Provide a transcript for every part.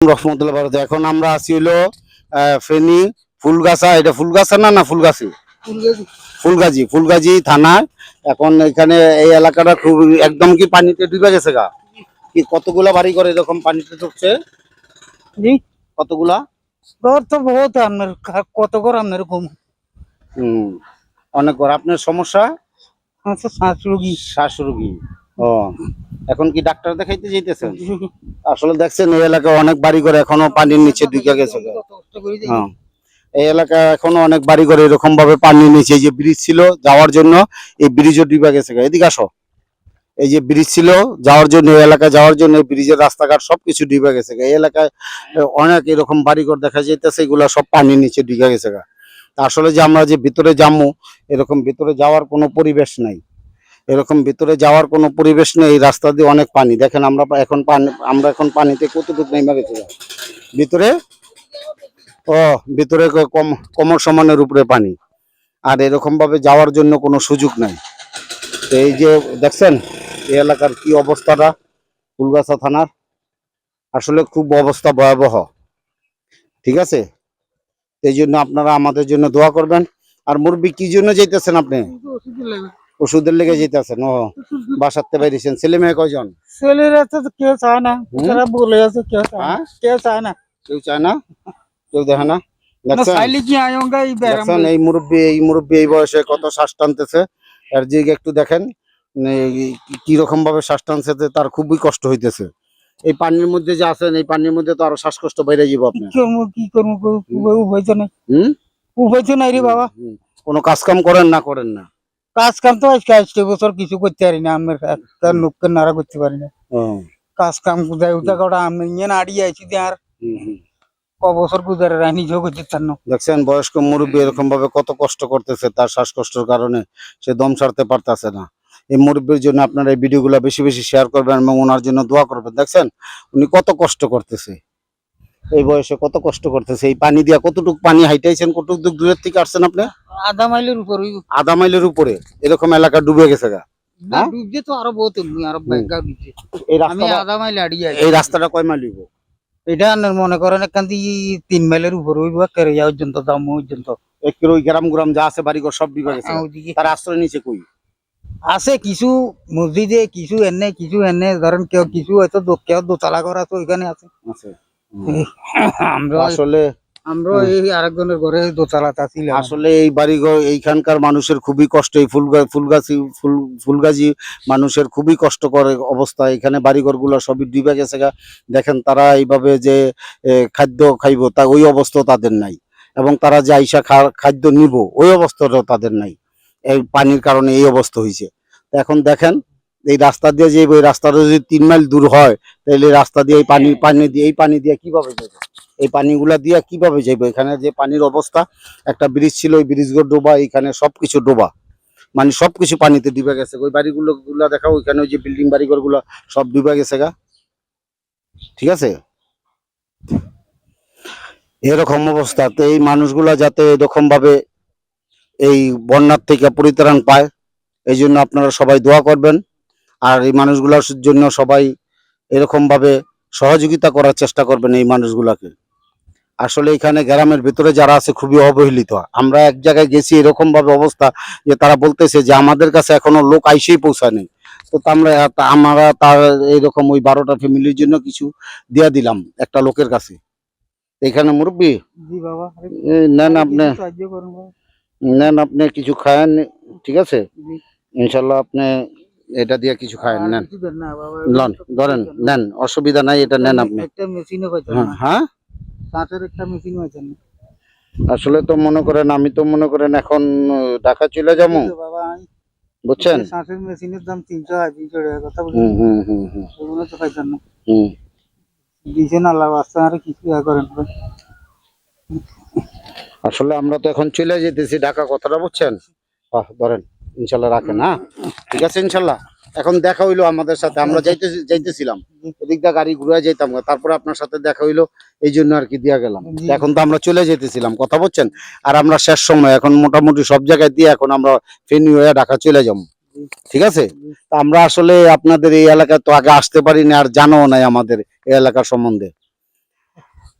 রহমতুল্লাহ ভারত। এখন আমরা আছি হলো ফেনী ফুলগাছা। এটা ফুলগাছা না না ফুলগাছি? ফুলগাজি ফুলগাজি থানা এখন এখানে এই এলাকাটা খুব একদম কি পানিতে ডুবে গেছে গা? কি কতগুলা বাড়ি করে এরকম পানিতে ঢুকছে? জি। কতগুলা? ঘর তো বহুত আপনার কত ঘর আপনার কম হুম অনেক ঘর। আপনার সমস্যা? আছে শ্বাস রোগী। শ্বাস রোগী। ও, এখন কি ডাক্তার দেখাইতে যাইতেছেন? আসলে দেখছেন, এই এলাকায় অনেক বাড়ি করে এখনও পানির নিচে ঢুকে গেছে। এই এলাকা এখনও অনেক বাড়ি করে এরকম ভাবে পানির নিচে, এই যে ব্রিজ ছিল যাওয়ার জন্য, এই ব্রিজও ডুবে গেছে। এদিকে আসো। এই যে ব্রিজ ছিল যাওয়ার জন্য, এই এলাকায় যাওয়ার জন্য ব্রিজের রাস্তাঘাট সবকিছু ডুবে গেছে। এই এলাকায় অনেক এরকম বাড়িঘর দেখা যাইতেছে, এগুলা সব পানির নিচে ডুবে গেছে আসলে যে আমরা যে ভিতরে যাব এরকম ভিতরে যাওয়ার কোনো পরিবেশ নাই। এরকম ভিতরে যাওয়ার কোনো পরিবেশ নেই, এই রাস্তা দিয়ে অনেক পানি। দেখেন আমরা এখন পানি, আমরা এখন পানিতে কতটুকু নেমে গেছি। ভিতরে, ও, ভিতরে কম, কমর সমানের উপরে পানি। আর এরকমভাবে যাওয়ার জন্য কোনো সুযোগ নাই। তো এই যে দেখছেন, এই এলাকার কি অবস্থাটা? ফুলগাছা থানার। আসলে খুব অবস্থা ভয়াবহ। ঠিক আছে? এই জন্য আপনারা আমাদের জন্য দোয়া করবেন। আর মুরব্বী, কি জন্য যাইতেছেন আপনি? ওষুধের লেগে যেতেছেন ও বাসাতে বাইরেছেন ছেলে মেয়ে কয়জন? ছেলেরা কেউ চায় না। তারা বলে আছে কেউ চায় না। হ্যাঁ? কেউ চায় না। কেউ চায় না? কেউ দেখে না? না দেখছেন? এই মুরব্বী এই মুরব্বী এই বয়সে কত শ্বাস টানতেছে? এর দিকে একটু দেখেন। কি রকম ভাবে শ্বাস টানছে তার খুবই কষ্ট হইতেছে। এই পানির মধ্যে যে আছেন এই পানির মধ্যে তো আরও শ্বাসকষ্ট বাইরে যাব কি করব কি করব কো- উপায় তো নাই। উপায় তো নাই রে বাবা। কোনো কাজ কাম করেন না করেন না। কাজ কাম তো আজকে আসতে বছর কিছু করতে পারি না আমার একটা লোককে নাড়া করতে পারি না। কাজ কাম কোথায় উঠা কটা আমি ইয়ে আড়িয়ে আছি আর। ক বছর গুজারে রানি যোগ তার দেখছেন বয়স্ক মুরব্বী এরকম ভাবে কত কষ্ট করতেছে তার শ্বাসকষ্টের কারণে সে দম সারতে পারতেছে না। এই মুরব্বীর জন্য আপনারা এই ভিডিওগুলো বেশি বেশি শেয়ার করবেন এবং ওনার জন্য দোয়া করবেন। দেখছেন উনি কত কষ্ট করতেছে। এই বয়সে কত কষ্ট করতেছে এই পানি দিয়া কতটুকু পানি হাইটাইছেন কতটুকু দূরের থেকে আসছেন আপনি? আধা মাইলের উপর আধা মাইলের উপরে। এরকম এলাকা ডুবে গেছে গা। হ্যাঁ? ডুবছে তো আরও বহুত আরও এই আমি রাস্তাটা আধা মাইল আড়িয়ে আছি এই রাস্তাটা কয় মাইল হইব? এটা মনে করেন এখান থেকে তিন মাইলের উপর ওই কেরে যাওয়া পর্যন্ত দাম পর্যন্ত। এক ওই গ্রাম গ্রাম যা আছে বাড়িঘর সব ডুবে গেছে আর তার আশ্রয় নিচে কই? আছে কিছু মসজিদে কিছু এনে কিছু এনে ধরেন কেউ কিছু হয়তো কেউ দোতলা করা তো ওইখানে আছে। আছে। আমরা আসলে আমরা এই আরেকজনের ঘরে দোতলাতে ছিলাম আসলে এই বাড়িঘর এইখানকার মানুষের খুবই কষ্ট এই ফুলগা ফুলগাছি ফুল ফুলগাছি মানুষের খুবই কষ্ট করে অবস্থা। এখানে বাড়িঘরগুলো সবই ডুবে গেছে গা দেখেন তারা এইভাবে যে খাদ্য খাইবো তা ওই অবস্থা তাদের নাই। এবং তারা যে আইসা খা- খাদ্য নিব ওই অবস্থাটাও তাদের নাই। এই পানির কারণে এই অবস্থা হয়েছে এখন দেখেন এই রাস্তা দিয়ে যে ওই রাস্তাটা যদি তিন মাইল দূর হয় তাহলে রাস্তা দিয়ে এই পানি পানি দিয়ে এই পানি দিয়ে কীভাবে যাবে? এই পানিগুলা দিয়ে কীভাবে যাইবে? এখানে যে পানির অবস্থা, একটা ব্রিজ ছিল, ওই ব্রিজগুলো ডোবা এখানে সবকিছু ডোবা। মানে সবকিছু পানিতে ডুবে গেছে। ওই বাড়িগুলো গুলা দেখাও, ওইখানে ওই যে বিল্ডিং বাড়িঘরগুলো সব ডুবে গেছে গা। ঠিক আছে? এরকম অবস্থা। তো এই মানুষগুলা যাতে এরকম ভাবে এই বন্যার থেকে পরিত্রাণ পায়, এই জন্য আপনারা সবাই দোয়া করবেন। আর এই মানুষগুলোর জন্য সবাই এরকম ভাবে সহযোগিতা করার চেষ্টা করবেন এই মানুষগুলাকে। আসলে এখানে গ্রামের ভিতরে যারা আছে খুবই অবহেলিত। আমরা এক জায়গায় গেছি এরকম ভাবে অবস্থা যে তারা বলতেছে যে আমাদের কাছে এখনও লোক আইসেই পৌঁছায়নি তো তা আমরা আমরা তার এইরকম ওই বারোটা ফ্যামিলির জন্য কিছু দিয়া দিলাম একটা লোকের কাছে। এখানে মুরব্বী? নেন আপনি। নেন আপনি কিছু খায়েন ঠিক আছে? ইনশাল্লাহ আপনি এটা দিয়ে কিছু খায়েন নেন। লন ধরেন নেন অসুবিধা নাই এটা নেন আপনি। হ্যাঁ? হ্যাঁ একটা মেশিন পাইছেন না। আসলে তো মনে করেন আমি তো মনে করেন এখন ঢাকা চলে যাব। বুঝছেন? কাঠের মেশিনের দাম তিনশো আর তিনশো টাকা কথা বলছি হুম হুম হুম হুম। ওগুলো তো পাইছেন না। হুম। দিয়েছেন আল্লাহ আর কিছু ইয়া করেন। আসলে আমরা তো এখন চলে যেতেছি ঢাকা কথাটা বুঝছেন? ধরেন ইনশাল্লাহ রাখেন হ্যাঁ? ঠিক আছে ইনশাল্লাহ। এখন দেখা হইল আমাদের সাথে আমরা যাইতে যাইতেছিলাম। এদিক দিয়ে গাড়ি ঘুরে যাইতাম তারপরে আপনার সাথে দেখা হইল এই জন্য আর কি দিয়া গেলাম। এখন তো আমরা চলে যেতেছিলাম কথা বলছেন? আর আমরা শেষ সময় এখন মোটামুটি সব জায়গায় দিয়ে এখন আমরা ফেনি হয়ে ঢাকা চলে যাব। ঠিক আছে? তা আমরা আসলে আপনাদের এই এলাকায় তো আগে আসতে পারি না আর জানাও নাই আমাদের এই এলাকার সম্বন্ধে।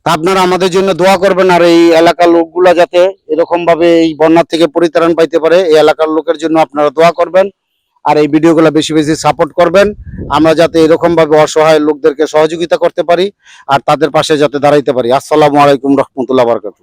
তা আপনারা আমাদের জন্য দোয়া করবেন আর এই এলাকার লোকগুলা যাতে এরকম ভাবে এই বন্যার থেকে পরিত্রাণ পাইতে পারে এই এলাকার লোকের জন্য আপনারা দোয়া করবেন। আর এই ভিডিওগুলো বেশি বেশি সাপোর্ট করবেন। আমরা যাতে এরকম ভাবে অসহায় লোকদেরকে সহযোগিতা করতে পারি আর তাদের পাশে যাতে দাঁড়াইতে পারি। আসসালামু আলাইকুম রহমতুল্লাহ বারকাতু